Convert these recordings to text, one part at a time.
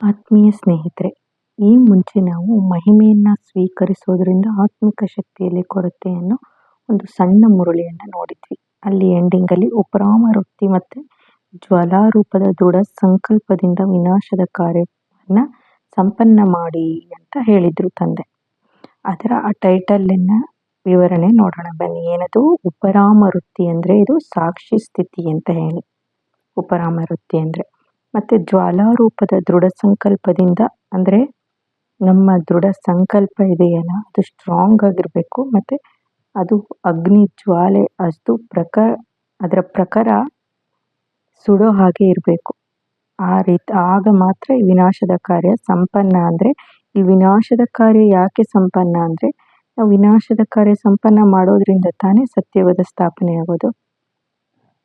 ಆತ್ಮೀಯ ಸ್ನೇಹಿತರೆ, ಈ ಮುಂಚೆ ನಾವು ಮಹಿಮೆಯನ್ನು ಸ್ವೀಕರಿಸೋದ್ರಿಂದ ಆತ್ಮಿಕ ಶಕ್ತಿಯಲ್ಲಿ ಕೊರತೆಯನ್ನು ಒಂದು ಸಣ್ಣ ಮುರುಳಿಯನ್ನು ನೋಡಿದ್ವಿ. ಅಲ್ಲಿ ಎಂಡಿಂಗಲ್ಲಿ ಉಪರಾಮವೃತ್ತಿ ಮತ್ತು ಜ್ವಾಲಾರೂಪದ ದೃಢ ಸಂಕಲ್ಪದಿಂದ ವಿನಾಶದ ಕಾರ್ಯವನ್ನು ಸಂಪನ್ನ ಮಾಡಿ ಅಂತ ಹೇಳಿದರು ತಂದೆ. ಅದರ ಆ ಟೈಟಲಿನ ವಿವರಣೆ ನೋಡೋಣ. ಬನ್ನಿ, ಏನದು? ಉಪರಾಮವೃತ್ತಿ ಅಂದರೆ ಇದು ಸಾಕ್ಷಿ ಸ್ಥಿತಿ ಅಂತ ಹೇಳಿ. ಉಪರಾಮವೃತ್ತಿ ಅಂದರೆ ಮತ್ತು ಜ್ವಾಲಾರೂಪದ ದೃಢ ಸಂಕಲ್ಪದಿಂದ ಅಂದರೆ ನಮ್ಮ ದೃಢ ಸಂಕಲ್ಪ ಇದೆಯಲ್ಲ, ಅದು ಸ್ಟ್ರಾಂಗ್ ಆಗಿರಬೇಕು ಮತ್ತು ಅದು ಅಗ್ನಿ ಜ್ವಾಲೆ ಅಷ್ಟು ಪ್ರಕ, ಅದರ ಪ್ರಕಾರ ಸುಡೋ ಹಾಗೆ ಇರಬೇಕು. ಆ ರೀತಿ, ಆಗ ಮಾತ್ರ ಈ ವಿನಾಶದ ಕಾರ್ಯ ಸಂಪನ್ನ ಅಂದರೆ, ಈ ವಿನಾಶದ ಕಾರ್ಯ ಯಾಕೆ ಸಂಪನ್ನ ಅಂದರೆ, ನಾವು ವಿನಾಶದ ಕಾರ್ಯ ಸಂಪನ್ನ ಮಾಡೋದ್ರಿಂದ ತಾನೇ ಸತ್ಯವಾದ ಸ್ಥಾಪನೆ ಆಗೋದು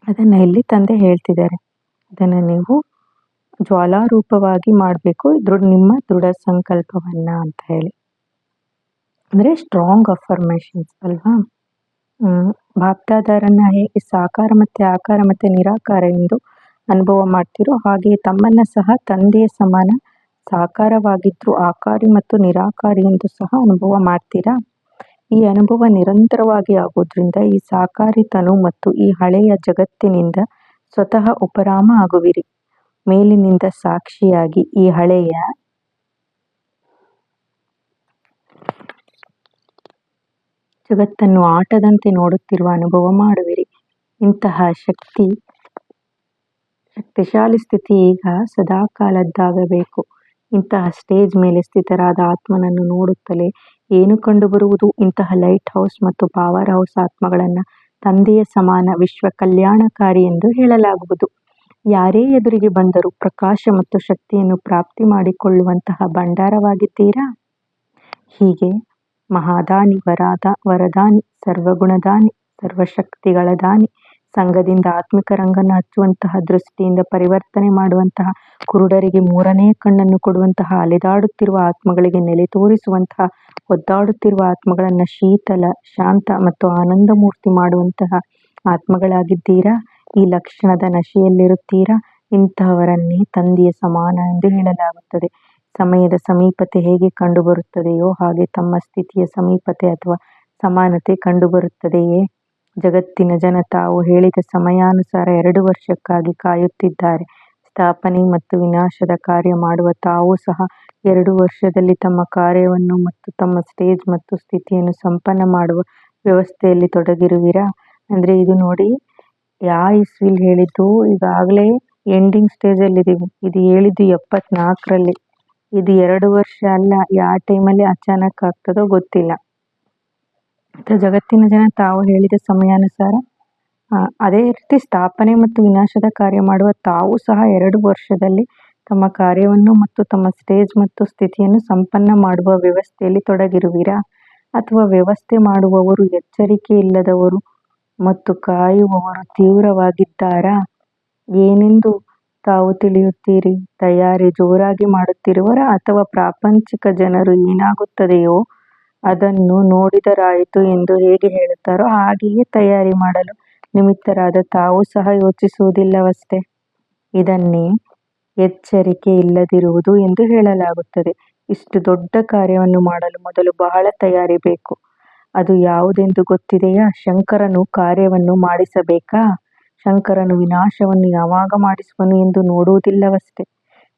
ಅದನ್ನು ಇಲ್ಲಿ ತಂದೆ ಹೇಳ್ತಿದ್ದಾರೆ. ಅದನ್ನು ನೀವು ಜ್ವಾಲಾರೂಪವಾಗಿ ಮಾಡಬೇಕು, ದೃಢ, ನಿಮ್ಮ ದೃಢ ಸಂಕಲ್ಪವನ್ನ ಅಂತ ಹೇಳಿ. ಅಂದರೆ ಸ್ಟ್ರಾಂಗ್ ಅಫರ್ಮೇಷನ್ಸ್ ಅಲ್ವಾ? ಭಾಪ್ತಾದಾರನ್ನ ಹೇಗೆ ಸಾಕಾರ ಮತ್ತು ಆಕಾರ ಮತ್ತು ನಿರಾಕಾರ ಎಂದು ಅನುಭವ ಮಾಡ್ತಿರೋ ಹಾಗೆ ತಮ್ಮನ್ನ ಸಹ ತಂದೆಯ ಸಮಾನ ಸಾಕಾರವಾಗಿದ್ರು ಆಕಾರಿ ಮತ್ತು ನಿರಾಕಾರಿ ಎಂದು ಸಹ ಅನುಭವ ಮಾಡ್ತೀರಾ? ಈ ಅನುಭವ ನಿರಂತರವಾಗಿ ಆಗೋದ್ರಿಂದ ಈ ಸಾಕಾರಿತನು ಮತ್ತು ಈ ಹಳೆಯ ಜಗತ್ತಿನಿಂದ ಸ್ವತಃ ಉಪರಾಮ ಆಗುವಿರಿ. ಮೇಲಿನಿಂದ ಸಾಕ್ಷಿಯಾಗಿ ಈ ಹಳೆಯ ಜಗತ್ತನ್ನು ಆಟದಂತೆ ನೋಡುತ್ತಿರುವ ಅನುಭವ ಮಾಡುವಿರಿ. ಇಂತಹ ಶಕ್ತಿ, ಶಕ್ತಿಶಾಲಿ ಸ್ಥಿತಿ ಈಗ ಸದಾಕಾಲದ್ದಾಗಬೇಕು. ಇಂತಹ ಸ್ಟೇಜ್ ಮೇಲೆ ಸ್ಥಿತರಾದ ಆತ್ಮನನ್ನು ನೋಡುತ್ತಲೇ ಏನು ಕಂಡುಬರುವುದು? ಇಂತಹ ಲೈಟ್ ಹೌಸ್ ಮತ್ತು ಪವರ್ ಹೌಸ್ ಆತ್ಮಗಳನ್ನು ತಂದೆಯ ಸಮಾನ ವಿಶ್ವ ಕಲ್ಯಾಣಕಾರಿ ಎಂದು ಹೇಳಲಾಗುವುದು. ಯಾರೇ ಎದುರಿಗೆ ಬಂದರೂ ಪ್ರಕಾಶ ಮತ್ತು ಶಕ್ತಿಯನ್ನು ಪ್ರಾಪ್ತಿ ಮಾಡಿಕೊಳ್ಳುವಂತಹ ಭಂಡಾರವಾಗಿದ್ದೀರಾ? ಹೀಗೆ ಮಹಾದಾನಿ, ವರಾದ, ವರದಾನಿ, ಸರ್ವಗುಣದಾನಿ ಸರ್ವಶಕ್ತಿಗಳ ದಾನಿ ಸಂಘದಿಂದ ಆತ್ಮಿಕ ರಂಗನ್ನು ಹಚ್ಚುವಂತಹ ದೃಷ್ಟಿಯಿಂದ ಪರಿವರ್ತನೆ ಮಾಡುವಂತಹ ಕುರುಡರಿಗೆ ಮೂರನೇ ಕಣ್ಣನ್ನು ಕೊಡುವಂತಹ ಅಲೆದಾಡುತ್ತಿರುವ ಆತ್ಮಗಳಿಗೆ ನೆಲೆ ತೋರಿಸುವಂತಹ, ಒದ್ದಾಡುತ್ತಿರುವ ಆತ್ಮಗಳನ್ನು ಶೀತಲ, ಶಾಂತ ಮತ್ತು ಆನಂದ ಮೂರ್ತಿ ಮಾಡುವಂತಹ ಆತ್ಮಗಳಾಗಿದ್ದೀರಾ? ಈ ಲಕ್ಷಣದ ನಶೆಯಲ್ಲಿರುತ್ತೀರಾ? ಇಂತಹವರನ್ನೇ ತಂದೆಯ ಸಮಾನ ಎಂದು ಹೇಳಲಾಗುತ್ತದೆ. ಸಮಯದ ಸಮೀಪತೆ ಹೇಗೆ ಕಂಡುಬರುತ್ತದೆಯೋ ಹಾಗೆ ತಮ್ಮ ಸ್ಥಿತಿಯ ಸಮೀಪತೆ ಅಥವಾ ಸಮಾನತೆ ಕಂಡುಬರುತ್ತದೆಯೇ? ಜಗತ್ತಿನ ಜನ ತಾವು ಹೇಳಿದ ಸಮಯಾನುಸಾರ ಎರಡು ವರ್ಷಕ್ಕಾಗಿ ಕಾಯುತ್ತಿದ್ದಾರೆ. ಸ್ಥಾಪನೆ ಮತ್ತು ವಿನಾಶದ ಕಾರ್ಯ ಮಾಡುವ ತಾವು ಸಹ ಎರಡು ವರ್ಷದಲ್ಲಿ ತಮ್ಮ ಕಾರ್ಯವನ್ನು ಮತ್ತು ತಮ್ಮ ಸ್ಟೇಜ್ ಮತ್ತು ಸ್ಥಿತಿಯನ್ನು ಸಂಪನ್ನ ಮಾಡುವ ವ್ಯವಸ್ಥೆಯಲ್ಲಿ ತೊಡಗಿರುವಿರಾ? ಅಂದರೆ ಇದು ನೋಡಿ ಯಾವ ಇಸ್ವಿಲ್ ಹೇಳಿದ್ದು? ಈಗಾಗಲೇ ಎಂಡಿಂಗ್ ಸ್ಟೇಜಲ್ಲಿದ್ದೀವಿ ಇದು ಹೇಳಿದ್ದು ಎಪ್ಪತ್ನಾಲ್ಕರಲ್ಲಿ. ಇದು ಎರಡು ವರ್ಷ ಅಲ್ಲ ಯಾವ ಟೈಮಲ್ಲಿ ಅಚಾನಕ್ ಆಗ್ತದೋ ಗೊತ್ತಿಲ್ಲ. ಜಗತ್ತಿನ ಜನ ತಾವು ಹೇಳಿದ ಸಮಯಾನುಸಾರ ಅದೇ ರೀತಿ ಸ್ಥಾಪನೆ ಮತ್ತು ವಿನಾಶದ ಕಾರ್ಯ ಮಾಡುವ ತಾವು ಸಹ ಎರಡು ವರ್ಷದಲ್ಲಿ ತಮ್ಮ ಕಾರ್ಯವನ್ನು ಮತ್ತು ತಮ್ಮ ಸ್ಟೇಜ್ ಮತ್ತು ಸ್ಥಿತಿಯನ್ನು ಸಂಪನ್ನ ಮಾಡುವ ವ್ಯವಸ್ಥೆಯಲ್ಲಿ ತೊಡಗಿರುವಿರಾ? ಅಥವಾ ವ್ಯವಸ್ಥೆ ಮಾಡುವವರು ಎಚ್ಚರಿಕೆ ಇಲ್ಲದವರು ಮತ್ತು ಕಾಯುವವರು ತೀವ್ರವಾಗಿದ್ದಾರಾ? ಏನೆಂದು ತಾವು ತಿಳಿಯುತ್ತೀರಿ? ತಯಾರಿ ಜೋರಾಗಿ ಮಾಡುತ್ತಿರುವರ ಅಥವಾ ಪ್ರಾಪಂಚಿಕ ಜನರು ಏನಾಗುತ್ತದೆಯೋ ಅದನ್ನು ನೋಡಿದರಾಯಿತು ಎಂದು ಹೇಗೆ ಹೇಳುತ್ತಾರೋ ಹಾಗೆಯೇ ತಯಾರಿ ಮಾಡಲು ನಿಮಿತ್ತರಾದ ತಾವು ಸಹ ಯೋಚಿಸುವುದಿಲ್ಲವಷ್ಟೇ. ಇದನ್ನೇ ಎಚ್ಚರಿಕೆ ಇಲ್ಲದಿರುವುದು ಎಂದು ಹೇಳಲಾಗುತ್ತದೆ. ಇಷ್ಟು ದೊಡ್ಡ ಕಾರ್ಯವನ್ನು ಮಾಡಲು ಮೊದಲು ಬಹಳ ತಯಾರಿ ಬೇಕು ಅದು ಯಾವುದೆಂದು ಗೊತ್ತಿದೆಯಾ? ಶಂಕರನು ಕಾರ್ಯವನ್ನು ಮಾಡಿಸಬೇಕಾ? ಶಂಕರನು ವಿನಾಶವನ್ನು ಯಾವಾಗ ಮಾಡಿಸುವನು ಎಂದು ನೋಡುವುದಿಲ್ಲವಷ್ಟೇ.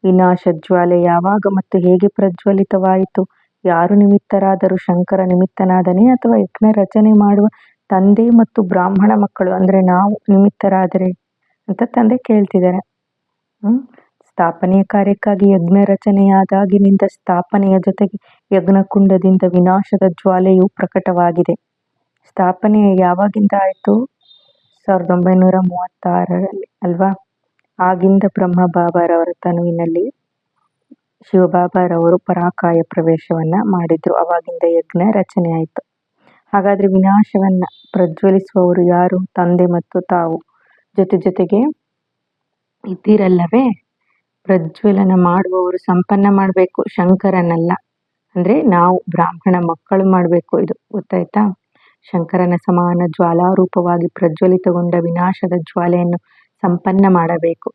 ವಿನಾಶ ಜ್ವಾಲೆ ಯಾವಾಗ ಮತ್ತು ಹೇಗೆ ಪ್ರಜ್ವಲಿತವಾಯಿತು? ಯಾರು ನಿಮಿತ್ತರಾದರೂ ಶಂಕರ ನಿಮಿತ್ತನಾದನೇ ಅಥವಾ ಯಜ್ಞ ರಚನೆ ಮಾಡುವ ತಂದೆ ಮತ್ತು ಬ್ರಾಹ್ಮಣ ಮಕ್ಕಳು? ಅಂದರೆ ನಾವು ನಿಮಿತ್ತರಾದರೆ ಅಂತ ತಂದೆ ಕೇಳ್ತಿದ್ದಾರೆ. ಸ್ಥಾಪನೆಯ ಕಾರ್ಯಕ್ಕಾಗಿ ಯಜ್ಞ ರಚನೆಯಾದಾಗಿನಿಂದ ಸ್ಥಾಪನೆಯ ಜೊತೆಗೆ ಯಜ್ಞಕುಂಡದಿಂದ ವಿನಾಶದ ಜ್ವಾಲೆಯು ಪ್ರಕಟವಾಗಿದೆ. ಸ್ಥಾಪನೆ ಯಾವಾಗಿಂದ ಆಯಿತು? ಸಾವಿರದ ಒಂಬೈನೂರ ಮೂವತ್ತಾರರಲ್ಲಿ ಅಲ್ವಾ? ಆಗಿಂದ ಬ್ರಹ್ಮ ಬಾಬಾರವರ ತನುವಿನಲ್ಲಿ ಶಿವಬಾಬಾರವರು ಪರಾಕಾಯ ಪ್ರವೇಶವನ್ನು ಮಾಡಿದರು. ಅವಾಗಿಂದ ಯಜ್ಞ ರಚನೆ ಆಯಿತು. ಹಾಗಾದರೆ ವಿನಾಶವನ್ನು ಪ್ರಜ್ವಲಿಸುವವರು ಯಾರು? ತಂದೆ ಮತ್ತು ತಾವು. ಜೊತೆ ಜೊತೆಗೆ ಇದ್ದೀರಲ್ಲವೇ? ಪ್ರಜ್ವಲನ ಮಾಡುವವರು ಸಂಪನ್ನ ಮಾಡಬೇಕು, ಶಂಕರನಲ್ಲ. ಅಂದರೆ ನಾವು ಬ್ರಾಹ್ಮಣ ಮಕ್ಕಳು ಮಾಡಬೇಕು ಇದು, ಗೊತ್ತಾಯ್ತಾ? ಶಂಕರನ ಸಮಾನ ಜ್ವಾಲಾರೂಪವಾಗಿ ಪ್ರಜ್ವಲಿತಗೊಂಡ ವಿನಾಶದ ಜ್ವಾಲೆಯನ್ನು ಸಂಪನ್ನ ಮಾಡಬೇಕು.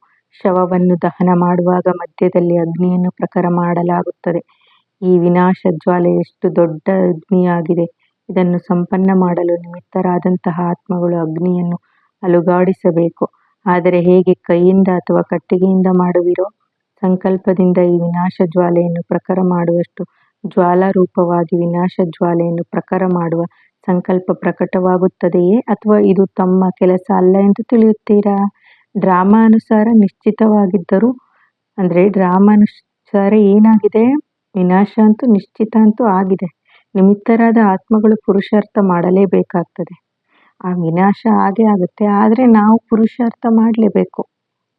ಶವವನ್ನು ದಹನ ಮಾಡುವಾಗ ಮಧ್ಯದಲ್ಲಿ ಅಗ್ನಿಯನ್ನು ಪ್ರಖರ ಮಾಡಲಾಗುತ್ತದೆ. ಈ ವಿನಾಶ ಜ್ವಾಲೆ ಎಷ್ಟು ದೊಡ್ಡ ಅಗ್ನಿಯಾಗಿದೆ. ಇದನ್ನು ಸಂಪನ್ನ ಮಾಡಲು ನಿಮಿತ್ತರಾದಂತಹ ಆತ್ಮಗಳು ಅಗ್ನಿಯನ್ನು ಅಲುಗಾಡಿಸಬೇಕು. ಆದರೆ ಹೇಗೆ ಕೈಯಿಂದ ಅಥವಾ ಕಟ್ಟಿಗೆಯಿಂದ ಮಾಡುವಿರೋ ಸಂಕಲ್ಪದಿಂದ ಈ ವಿನಾಶ ಜ್ವಾಲೆಯನ್ನು ಪ್ರಖರ ಮಾಡುವಷ್ಟು ಜ್ವಾಲಾರೂಪವಾಗಿ ವಿನಾಶ ಜ್ವಾಲೆಯನ್ನು ಪ್ರಖರ ಮಾಡುವ ಸಂಕಲ್ಪ ಪ್ರಕಟವಾಗುತ್ತದೆಯೇ? ಅಥವಾ ಇದು ತಮ್ಮ ಕೆಲಸ ಅಲ್ಲ ಎಂದು ತಿಳಿಯುತ್ತೀರಾ? ಡ್ರಾಮಾ ಅನುಸಾರ ನಿಶ್ಚಿತವಾಗಿದ್ದರೂ, ಅಂದರೆ ಡ್ರಾಮಾ ಅನುಸಾರ ಏನಾಗಿದೆ? ವಿನಾಶ ಅಂತೂ ನಿಶ್ಚಿತ ಅಂತೂ ಆಗಿದೆ. ನಿಮಿತ್ತರಾದ ಆತ್ಮಗಳು ಪುರುಷಾರ್ಥ ಮಾಡಲೇಬೇಕಾಗ್ತದೆ. ಆ ವಿನಾಶ ಆಗೇ ಆಗುತ್ತೆ. ಆದರೆ ನಾವು ಪುರುಷಾರ್ಥ ಮಾಡಲೇಬೇಕು.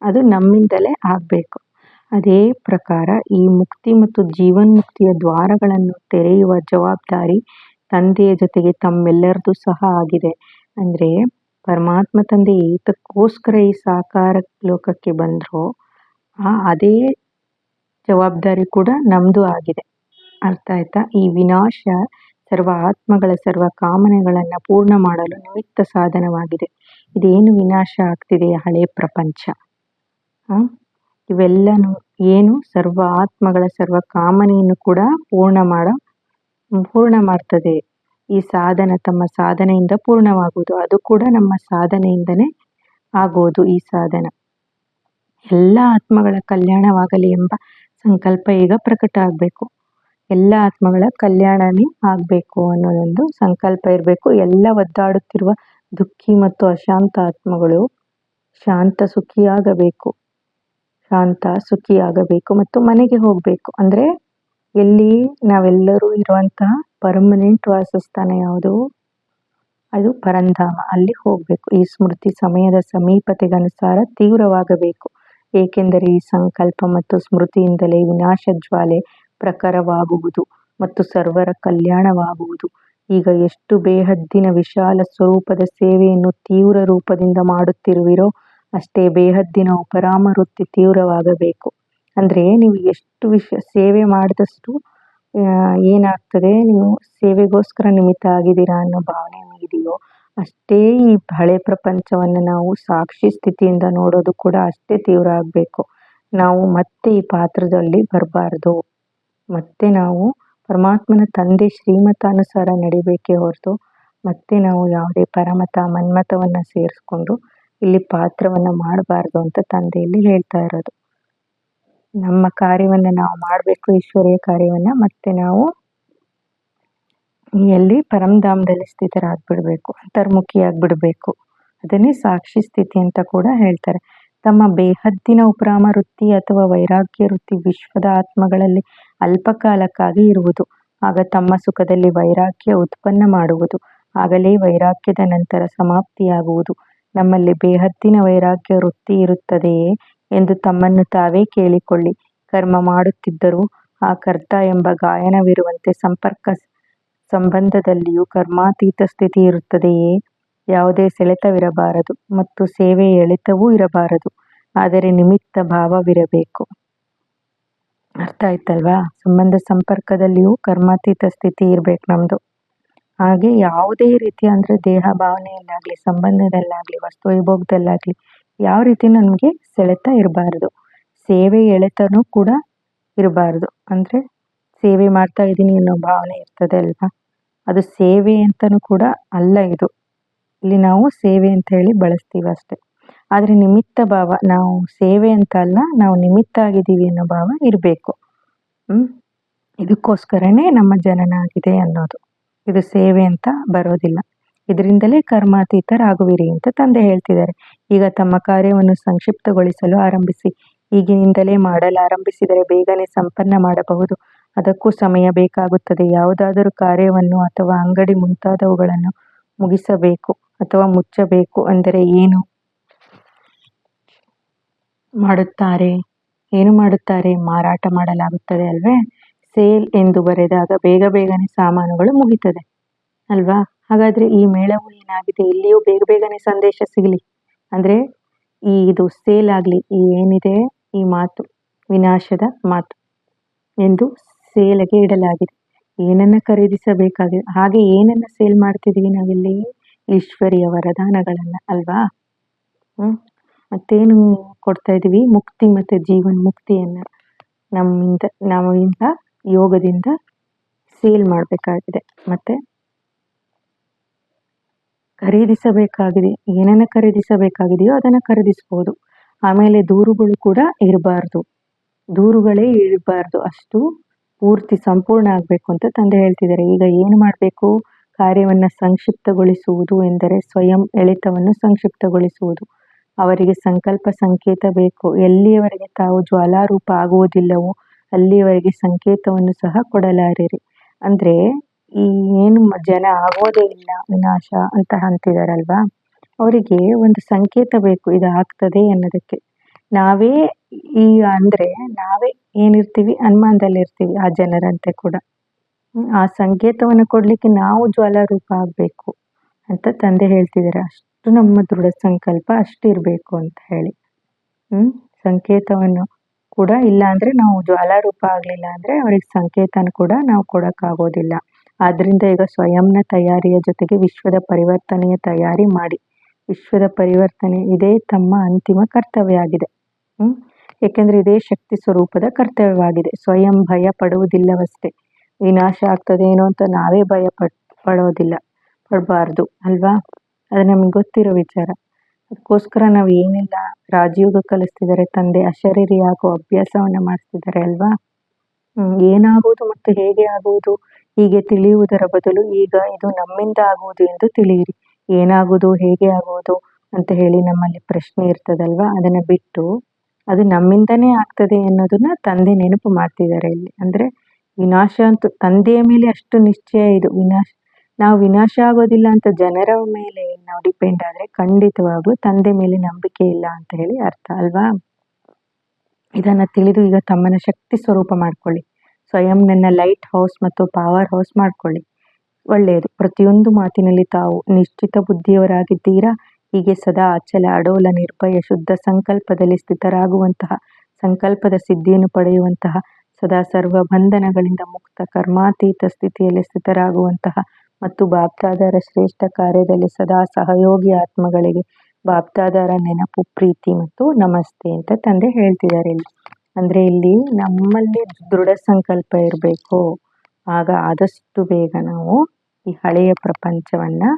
ಅದು ನಮ್ಮಿಂದಲೇ ಆಗಬೇಕು. ಅದೇ ಪ್ರಕಾರ ಈ ಮುಕ್ತಿ ಮತ್ತು ಜೀವನ್ಮುಕ್ತಿಯ ದ್ವಾರಗಳನ್ನು ತೆರೆಯುವ ಜವಾಬ್ದಾರಿ ತಂದೆಯ ಜೊತೆಗೆ ತಮ್ಮೆಲ್ಲರದು ಸಹ ಆಗಿದೆ. ಅಂದರೆ ಪರಮಾತ್ಮ ತಂದೆ ಏತಕ್ಕೋಸ್ಕರ ಈ ಸಾಕಾರ ಲೋಕಕ್ಕೆ ಬಂದರೋ ಆ ಅದೇ ಜವಾಬ್ದಾರಿ ಕೂಡ ನಮ್ಮದು ಆಗಿದೆ. ಅರ್ಥ ಆಯ್ತಾ? ಈ ವಿನಾಶ ಸರ್ವ ಆತ್ಮಗಳ ಸರ್ವ ಕಾಮನೆಗಳನ್ನು ಪೂರ್ಣ ಮಾಡಲು ನಿಮಿತ್ತ ಸಾಧನವಾಗಿದೆ. ಇದೇನು ವಿನಾಶ ಆಗ್ತಿದೆ ಹಳೆ ಪ್ರಪಂಚ? ಇವೆಲ್ಲನೂ ಏನು ಸರ್ವ ಆತ್ಮಗಳ ಸರ್ವ ಕಾಮನೆಯನ್ನು ಕೂಡ ಪೂರ್ಣ ಮಾಡ, ಪೂರ್ಣ ಮಾಡ್ತದೆ. ಈ ಸಾಧನ ತಮ್ಮ ಸಾಧನೆಯಿಂದ ಪೂರ್ಣವಾಗುವುದು. ಅದು ಕೂಡ ನಮ್ಮ ಸಾಧನೆಯಿಂದನೇ ಆಗುವುದು ಈ ಸಾಧನ. ಎಲ್ಲ ಆತ್ಮಗಳ ಕಲ್ಯಾಣವಾಗಲಿ ಎಂಬ ಸಂಕಲ್ಪ ಈಗ ಪ್ರಕಟ ಆಗಬೇಕು. ಎಲ್ಲ ಆತ್ಮಗಳ ಕಲ್ಯಾಣನೇ ಆಗಬೇಕು ಅನ್ನೋದೊಂದು ಸಂಕಲ್ಪ ಇರಬೇಕು. ಎಲ್ಲ ಒದ್ದಾಡುತ್ತಿರುವ ದುಃಖಿ ಮತ್ತು ಅಶಾಂತ ಆತ್ಮಗಳು ಶಾಂತ ಸುಖಿಯಾಗಬೇಕು. ಶಾಂತ ಸುಖಿಯಾಗಬೇಕು ಮತ್ತು ಮನೆಗೆ ಹೋಗಬೇಕು. ಅಂದರೆ ಎಲ್ಲಿ ನಾವೆಲ್ಲರೂ ಇರುವಂತಹ ಪರ್ಮನೆಂಟ್ ವಾಸಸ್ಥಾನ ಯಾವುದು? ಅದು ಪರಂಧಾಮ. ಅಲ್ಲಿ ಹೋಗಬೇಕು. ಈ ಸ್ಮೃತಿ ಸಮಯದ ಸಮೀಪತೆಗನುಸಾರ ತೀವ್ರವಾಗಬೇಕು. ಏಕೆಂದರೆ ಈ ಸಂಕಲ್ಪ ಮತ್ತು ಸ್ಮೃತಿಯಿಂದಲೇ ವಿನಾಶ ಜ್ವಾಲೆ ಪ್ರಖರವಾಗುವುದು ಮತ್ತು ಸರ್ವರ ಕಲ್ಯಾಣವಾಗುವುದು. ಈಗ ಎಷ್ಟು ಬೇಹದ್ದಿನ ವಿಶಾಲ ಸ್ವರೂಪದ ಸೇವೆಯನ್ನು ತೀವ್ರ ರೂಪದಿಂದ ಮಾಡುತ್ತಿರುವಿರೋ ಅಷ್ಟೇ ಬೇಹದ್ದಿನ ಉಪರಾಮ ವೃತ್ತಿ ತೀವ್ರವಾಗಬೇಕು. ಅಂದರೆ ನೀವು ಎಷ್ಟು ವಿಷ, ಸೇವೆ ಮಾಡಿದಷ್ಟು ಏನಾಗ್ತದೆ? ನೀವು ಸೇವೆಗೋಸ್ಕರ ನಿಮಿತ್ತ ಆಗಿದ್ದೀರಾ ಅನ್ನೋ ಭಾವನೆ ನಿಮಗಿದೆಯೋ, ಅಷ್ಟೇ ಈ ಹಳೆ ಪ್ರಪಂಚವನ್ನು ನಾವು ಸಾಕ್ಷಿ ಸ್ಥಿತಿಯಿಂದ ನೋಡೋದು ಕೂಡ ಅಷ್ಟೇ ತೀವ್ರ ಆಗಬೇಕು. ನಾವು ಮತ್ತೆ ಈ ಪಾತ್ರದಲ್ಲಿ ಬರಬಾರ್ದು. ಮತ್ತೆ ನಾವು ಪರಮಾತ್ಮನ ತಂದೆ ಶ್ರೀಮತಾನುಸಾರ ನಡಿಬೇಕೇ ಹೊರತು, ಮತ್ತೆ ನಾವು ಯಾವುದೇ ಪರಮತ ಮನ್ಮತವನ್ನು ಸೇರಿಸ್ಕೊಂಡು ಇಲ್ಲಿ ಪಾತ್ರವನ್ನ ಮಾಡಬಾರ್ದು ಅಂತ ತಂದೆ ಇಲ್ಲಿ ಹೇಳ್ತಾ ಇರೋದು. ನಮ್ಮ ಕಾರ್ಯವನ್ನ ನಾವು ಮಾಡಬೇಕು, ಈಶ್ವರಿಯ ಕಾರ್ಯವನ್ನ, ಮತ್ತೆ ನಾವು ಎಲ್ಲಿ ಪರಮಧಾಮದಲ್ಲಿ ಸ್ಥಿತರಾಗ್ಬಿಡ್ಬೇಕು ಅಂತರ್ಮುಖಿಯಾಗ್ಬಿಡ್ಬೇಕು ಅದನ್ನೇ ಸಾಕ್ಷಿ ಸ್ಥಿತಿ ಅಂತ ಕೂಡ ಹೇಳ್ತಾರೆ. ತಮ್ಮ ಬೇಹದ್ದಿನ ಉಪರಾಮ ವೃತ್ತಿ ಅಥವಾ ವೈರಾಗ್ಯ ವೃತ್ತಿ ವಿಶ್ವದ ಆತ್ಮಗಳಲ್ಲಿ ಅಲ್ಪಕಾಲಕ್ಕಾಗಿ ಇರುವುದು. ಆಗ ತಮ್ಮ ಸುಖದಲ್ಲಿ ವೈರಾಗ್ಯ ಉತ್ಪನ್ನ ಮಾಡುವುದು. ಆಗಲೇ ವೈರಾಗ್ಯದ ನಂತರ ಸಮಾಪ್ತಿಯಾಗುವುದು. ನಮ್ಮಲ್ಲಿ ಬೇಹದ್ದಿನ ವೈರಾಗ್ಯ ವೃತ್ತಿ ಇರುತ್ತದೆಯೇ ಎಂದು ತಮ್ಮನ್ನು ತಾವೇ ಕೇಳಿಕೊಳ್ಳಿ. ಕರ್ಮ ಮಾಡುತ್ತಿದ್ದರೂ ಆ ಕರ್ತ ಎಂಬ ಗಾಯನವಿರುವಂತೆ ಸಂಪರ್ಕ ಸಂಬಂಧದಲ್ಲಿಯೂ ಕರ್ಮಾತೀತ ಸ್ಥಿತಿ ಇರುತ್ತದೆಯೇ? ಯಾವುದೇ ಸೆಳೆತವಿರಬಾರದು ಮತ್ತು ಸೇವೆ ಎಳೆತವೂ ಇರಬಾರದು, ಆದರೆ ನಿಮಿತ್ತ ಭಾವವಿರಬೇಕು. ಅರ್ಥ ಆಯ್ತಲ್ವಾ? ಸಂಬಂಧ ಸಂಪರ್ಕದಲ್ಲಿಯೂ ಕರ್ಮಾತೀತ ಸ್ಥಿತಿ ಇರಬೇಕು ನಮ್ಮದು ಹಾಗೆ ಯಾವುದೇ ರೀತಿ ಅಂದ್ರೆ ದೇಹ ಭಾವನೆಯಲ್ಲಾಗಲಿ, ಸಂಬಂಧದಲ್ಲಾಗಲಿ, ವಸ್ತು ವೈಭೋಗದಲ್ಲಾಗಲಿ ಯಾವ ರೀತಿ ನಮಗೆ ಸೆಳೆತ ಇರಬಾರ್ದು. ಸೇವೆ ಎಳೆತನೂ ಕೂಡ ಇರಬಾರ್ದು. ಅಂದರೆ ಸೇವೆ ಮಾಡ್ತಾ ಇದ್ದೀನಿ ಅನ್ನೋ ಭಾವನೆ ಇರ್ತದೆ ಅಲ್ವಾ? ಅದು ಸೇವೆ ಅಂತಲೂ ಕೂಡ ಅಲ್ಲ ಇದು. ಇಲ್ಲಿ ನಾವು ಸೇವೆ ಅಂತ ಹೇಳಿ ಬಳಸ್ತೀವಿ ಅಷ್ಟೆ. ಆದರೆ ನಿಮಿತ್ತ ಭಾವ, ನಾವು ಸೇವೆ ಅಂತ ಅಲ್ಲ, ನಾವು ನಿಮಿತ್ತ ಆಗಿದ್ದೀವಿ ಅನ್ನೋ ಭಾವ ಇರಬೇಕು. ಇದಕ್ಕೋಸ್ಕರನೇ ನಮ್ಮ ಜನನ ಆಗಿದೆ ಅನ್ನೋದು. ಇದು ಸೇವೆ ಅಂತ ಬರೋದಿಲ್ಲ. ಇದರಿಂದಲೇ ಕರ್ಮಾತೀತರಾಗುವಿರಿ ಅಂತ ತಂದೆ ಹೇಳ್ತಿದ್ದಾರೆ. ಈಗ ತಮ್ಮ ಕಾರ್ಯವನ್ನು ಸಂಕ್ಷಿಪ್ತಗೊಳಿಸಲು ಆರಂಭಿಸಿ. ಈಗಿನಿಂದಲೇ ಮಾಡಲಾರಂಭಿಸಿದರೆ ಬೇಗನೆ ಸಂಪನ್ನ ಮಾಡಬಹುದು. ಅದಕ್ಕೂ ಸಮಯ ಬೇಕಾಗುತ್ತದೆ. ಯಾವುದಾದರೂ ಕಾರ್ಯವನ್ನು ಅಥವಾ ಅಂಗಡಿ ಮುಂತಾದವುಗಳನ್ನು ಮುಗಿಸಬೇಕು ಅಥವಾ ಮುಚ್ಚಬೇಕು ಅಂದರೆ ಏನು ಮಾಡುತ್ತಾರೆ? ಏನು ಮಾಡುತ್ತಾರೆ? ಮಾರಾಟ ಮಾಡಲಾಗುತ್ತದೆ ಅಲ್ವೇ? ಸೇಲ್ ಎಂದು ಬರೆದಾಗ ಬೇಗ ಬೇಗನೆ ಸಾಮಾನುಗಳು ಮುಗಿತದೆ. ಅಲ್ವಾ? ಹಾಗಾದರೆ ಈ ಮೇಳವು ಏನಾಗಿದೆ? ಇಲ್ಲಿಯೂ ಬೇಗ ಬೇಗನೆ ಸಂದೇಶ ಸಿಗಲಿ. ಅಂದರೆ ಈ ಇದು ಸೇಲ್ ಆಗಲಿ, ಈ ಏನಿದೆ? ಈ ಮಾತು, ವಿನಾಶದ ಮಾತು ಎಂದು ಸೇಲಗೆ ಇಡಲಾಗಿದೆ. ಏನನ್ನು ಖರೀದಿಸಬೇಕಾಗಿದೆ ಹಾಗೆ ಏನನ್ನು ಸೇಲ್ ಮಾಡ್ತಿದ್ದೀವಿ ನಾವಿಲ್ಲಿ? ಈಶ್ವರಿಯ ವರದಾನಗಳನ್ನು ಅಲ್ವಾ? ಮತ್ತೇನು ಕೊಡ್ತಾ ಇದೀವಿ? ಮುಕ್ತಿ ಮತ್ತು ಜೀವನ್ ಮುಕ್ತಿಯನ್ನು ನಮ್ಮಿಂದ ನಾವಿಂದ ಯೋಗದಿಂದ ಸೇಲ್ ಮಾಡಬೇಕಾಗಿದೆ. ಮತ್ತು ಖರೀದಿಸಬೇಕಾಗಿದೆ. ಏನನ್ನು ಖರೀದಿಸಬೇಕಾಗಿದೆಯೋ ಅದನ್ನು ಖರೀದಿಸ್ಬೋದು. ಆಮೇಲೆ ದೂರುಗಳು ಕೂಡ ಇರಬಾರ್ದು. ದೂರುಗಳೇ ಇರಬಾರ್ದು. ಅಷ್ಟು ಪೂರ್ತಿ ಸಂಪೂರ್ಣ ಆಗಬೇಕು ಅಂತ ತಂದೆ ಹೇಳ್ತಿದ್ದಾರೆ. ಈಗ ಏನು ಮಾಡಬೇಕು? ಕಾರ್ಯವನ್ನು ಸಂಕ್ಷಿಪ್ತಗೊಳಿಸುವುದು ಎಂದರೆ ಸ್ವಯಂ ಎಳೆತವನ್ನು ಸಂಕ್ಷಿಪ್ತಗೊಳಿಸುವುದು. ಅವರಿಗೆ ಸಂಕಲ್ಪ ಸಂಕೇತ ಬೇಕು. ಎಲ್ಲಿಯವರೆಗೆ ತಾವು ಜ್ವಾಲಾರೂಪ ಆಗುವುದಿಲ್ಲವೋ ಅಲ್ಲಿಯವರೆಗೆ ಸಂಕೇತವನ್ನು ಸಹ ಕೊಡಲಾರಿರಿ. ಅಂದರೆ, ಈ ಏನು ಜನ ಆಗೋದೇ ಇಲ್ಲ, ವಿನಾಶ ಅಂತ ಅಂತಿದಾರಲ್ವಾ? ಅವರಿಗೆ ಒಂದು ಸಂಕೇತ ಬೇಕು ಇದು ಆಗ್ತದೆ ಅನ್ನೋದಕ್ಕೆ. ನಾವೇ ಈ ಅಂದರೆ, ನಾವೇ ಏನಿರ್ತೀವಿ, ಅನುಮಾನದಲ್ಲಿರ್ತೀವಿ ಆ ಜನರಂತೆ ಕೂಡ. ಆ ಸಂಕೇತವನ್ನು ಕೊಡಲಿಕ್ಕೆ ನಾವು ಜ್ವಾಲಾರೂಪ ಆಗಬೇಕು ಅಂತ ತಂದೆ ಹೇಳ್ತಿದ್ದಾರೆ ಅಷ್ಟು ನಮ್ಮ ದೃಢ ಸಂಕಲ್ಪ ಅಷ್ಟಿರಬೇಕು ಅಂತ ಹೇಳಿ. ಸಂಕೇತವನ್ನು ಕೂಡ ಇಲ್ಲ ಅಂದರೆ ನಾವು ಜ್ವಾಲಾರೂಪ ಆಗಲಿಲ್ಲ ಅಂದರೆ ಅವ್ರಿಗೆ ಸಂಕೇತನ ಕೂಡ ನಾವು ಕೊಡೋಕ್ಕಾಗೋದಿಲ್ಲ. ಆದ್ದರಿಂದ ಈಗ ಸ್ವಯಂನ ತಯಾರಿಯ ಜೊತೆಗೆ ವಿಶ್ವದ ಪರಿವರ್ತನೆಯ ತಯಾರಿ ಮಾಡಿ. ವಿಶ್ವದ ಪರಿವರ್ತನೆ ಇದೇ ತಮ್ಮ ಅಂತಿಮ ಕರ್ತವ್ಯ ಆಗಿದೆ ಏಕೆಂದರೆ ಇದೇ ಶಕ್ತಿ ಸ್ವರೂಪದ ಕರ್ತವ್ಯವಾಗಿದೆ. ಸ್ವಯಂ ಭಯ ಪಡುವುದಿಲ್ಲವಷ್ಟೇ. ವಿನಾಶ ಆಗ್ತದೇನೋ ಅಂತ ನಾವೇ ಭಯ ಪಡ್ ಪಡೋದಿಲ್ಲ. ಪಡಬಾರ್ದು, ಅಲ್ವಾ? ಅದು ನಮಗೆ ಗೊತ್ತಿರೋ ವಿಚಾರ. ಅದಕ್ಕೋಸ್ಕರ ನಾವು ಏನೆಲ್ಲ ರಾಜಯೋಗ ಕಲಿಸ್ತಿದ್ದಾರೆ ತಂದೆ ಅಶರೀರಿ ಅಭ್ಯಾಸವನ್ನು ಮಾಡಿಸ್ತಿದ್ದಾರೆ ಅಲ್ವಾ? ಏನಾಗುವುದು ಮತ್ತು ಹೇಗೆ ಆಗುವುದು ಹೀಗೆ ತಿಳಿಯುವುದರ ಬದಲು ಈಗ ಇದು ನಮ್ಮಿಂದ ಆಗುವುದು ಎಂದು ತಿಳಿಯಿರಿ. ಏನಾಗುವುದು ಹೇಗೆ ಆಗುವುದು ಅಂತ ಹೇಳಿ ನಮ್ಮಲ್ಲಿ ಪ್ರಶ್ನೆ ಇರ್ತದಲ್ವಾ? ಅದನ್ನು ಬಿಟ್ಟು ಅದು ನಮ್ಮಿಂದನೇ ಆಗ್ತದೆ ಅನ್ನೋದನ್ನ ತಂದೆ ನೆನಪು ಮಾಡ್ತಿದ್ದಾರೆ ಇಲ್ಲಿ. ಅಂದರೆ ವಿನಾಶ ಅಂತೂ ತಂದೆಯ ಮೇಲೆ ಅಷ್ಟು ನಿಶ್ಚಯ ಇದು. ವಿನಾಶ ನಾವು ವಿನಾಶ ಆಗೋದಿಲ್ಲ ಅಂತ ಜನರ ಮೇಲೆ ನಾವು ಡಿಪೆಂಡ್ ಆದರೆ ಖಂಡಿತವಾಗ್ಲೂ ತಂದೆ ಮೇಲೆ ನಂಬಿಕೆ ಇಲ್ಲ ಅಂತ ಹೇಳಿ ಅರ್ಥ ಅಲ್ವಾ? ಇದನ್ನ ತಿಳಿದು ಈಗ ತಮ್ಮನ ಶಕ್ತಿ ಸ್ವರೂಪ ಮಾಡ್ಕೊಳ್ಳಿ. ಸ್ವಯಂ ನನ್ನ ಲೈಟ್ ಹೌಸ್ ಮತ್ತು ಪವರ್ ಹೌಸ್ ಮಾಡ್ಕೊಳ್ಳಿ. ಒಳ್ಳೆಯದು. ಪ್ರತಿಯೊಂದು ಮಾತಿನಲ್ಲಿ ತಾವು ನಿಶ್ಚಿತ ಬುದ್ಧಿಯವರಾಗಿದ್ದೀರಾ? ಹೀಗೆ ಸದಾ ಅಚಲ, ಅಡೋಲ, ನಿರ್ಭಯ, ಶುದ್ಧ ಸಂಕಲ್ಪದಲ್ಲಿ ಸ್ಥಿತರಾಗುವಂತಹ, ಸಂಕಲ್ಪದ ಸಿದ್ಧಿಯನ್ನು ಪಡೆಯುವಂತಹ, ಸದಾ ಸರ್ವ ಬಂಧನಗಳಿಂದ ಮುಕ್ತ, ಕರ್ಮಾತೀತ ಸ್ಥಿತಿಯಲ್ಲಿ ಸ್ಥಿತರಾಗುವಂತಹ ಮತ್ತು ಬಾಪ್ತಾದರ ಶ್ರೇಷ್ಠ ಕಾರ್ಯದಲ್ಲಿ ಸದಾ ಸಹಯೋಗಿ ಆತ್ಮಗಳಿಗೆ ಬಾಪ್ತಾದರ ನೆನಪು, ಪ್ರೀತಿ ಮತ್ತು ನಮಸ್ತೆ ಅಂತ ತಂದೆ ಹೇಳ್ತಿದ್ದಾರೆ ಇಲ್ಲಿ. ಅಂದರೆ ಇಲ್ಲಿ ನಮ್ಮಲ್ಲಿ ದೃಢ ಸಂಕಲ್ಪ ಇರಬೇಕು. ಆಗ ಆದಷ್ಟು ಬೇಗ ನಾವು ಈ ಹಳೆಯ ಪ್ರಪಂಚವನ್ನು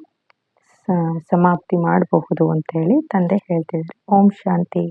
ಸಮಾಪ್ತಿ ಮಾಡಬಹುದು ಅಂತ ಹೇಳಿ ತಂದೆ ಹೇಳ್ತಿದ್ದಾರೆ. ಓಂ ಶಾಂತಿ.